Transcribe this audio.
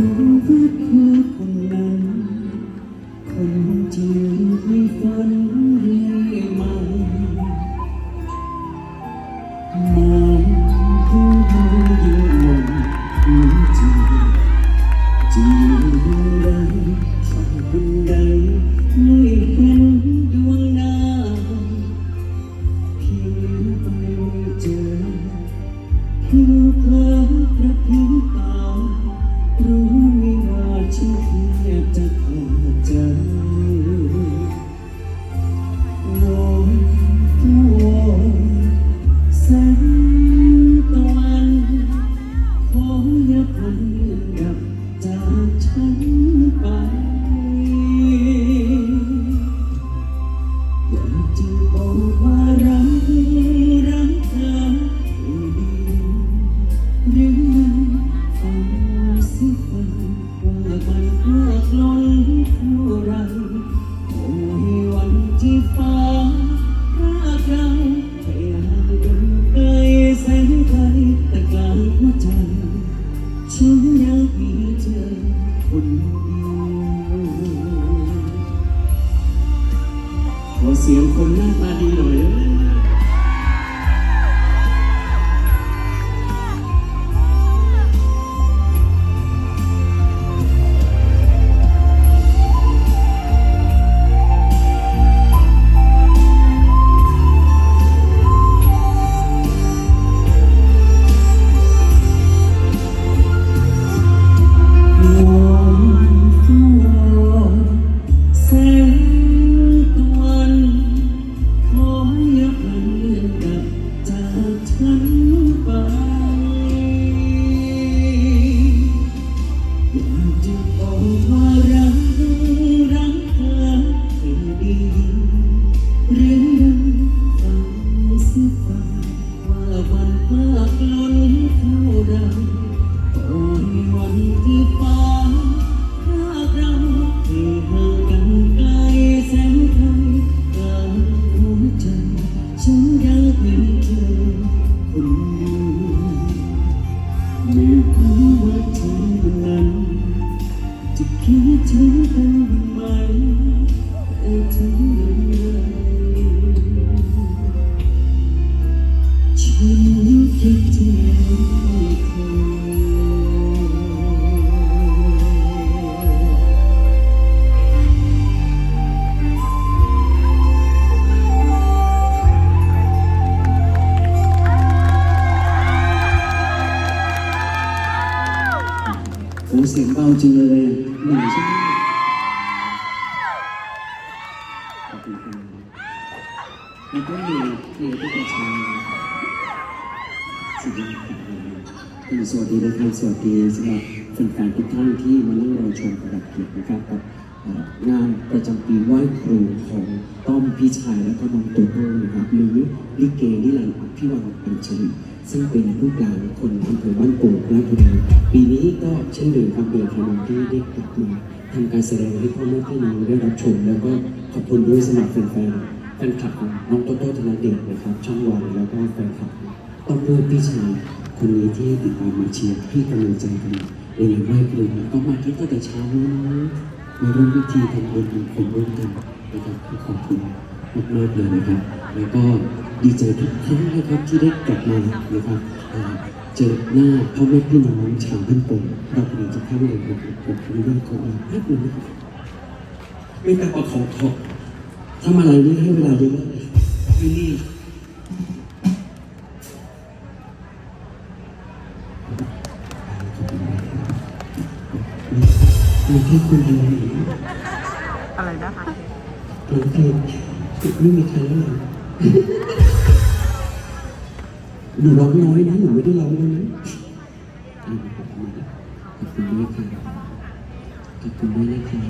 ก็รู้ว่าคือคนนั้นคนที่ไม่ฝันเรื่ ที่ฟ้ารักเราพยายามกันไกลแสนไกลแต่กลางหัวใจฉันยังมีเธอคน คิดถึงกันบ้างไหมแต่ถึง โอ้เสียงเบาจริงเลยเหนื่อยใช่ไหมขอบคุณครับแล้วก็มีเพลงที่จะใช้สุดยอดครับผมสวัสดีนะครับสวัสดีสำหรับแฟนๆทุกท่านที่มานั่งรอชมประดับเกียรตินะครับกับงานประจำปีไหว้ครูของต้อมพี่ชายและก็น้องโตโต้นะครับหรือลิเกนิรันดร์อภิวังอัญชลี ซึ่งเป็นผู้กลางคนอำเภอบ้านโป่งราชบุรีปีนี้ก็เช่นเดิมครับเดือนธันวาที่ได้กลับมาทำการแสดงให้พ่อแม่พี่น้องได้รับชม แล้วก็ขอบคุณด้วยสำหรับแฟนๆแฟนคลับของน้องโตโต้ธนเดชนะครับ ช่องวันแล้วก็แฟนคลับต้องเลือกพี่ชายคนนี้ที่ติดตามมาเชียร์พี่กำลังใจกันในงานไหว้ครูก็มาที่ตั้งแต่เช้านะมาร่วมพิธีทำบุญทำบุญร่วมกันนะครับขอบคุณมากๆเลยนะครับ แล้วก็ดีใจทุกครั้งนะครับที่ได้กลับมานะครับเจอหน้าพ่อแม่พี่น้องชาวบ้านโป่งเราเป็นจะเข้าเลยผมผมผมเรื่องของเราแป๊บนึงนะครับไม่แต่ประคองทองทำอะไรนี่ให้เวลาเยอะไม่รีบมีแค่คนเดียวอะไรนะคะร้องเพลงไม่มีใครแล้ว หนูร้องน้อยนะหนูไม่ได้ร้องเลยนะขอบคุณมากขอบคุณด้วยค่ะขอบคุณด้วยนะคะ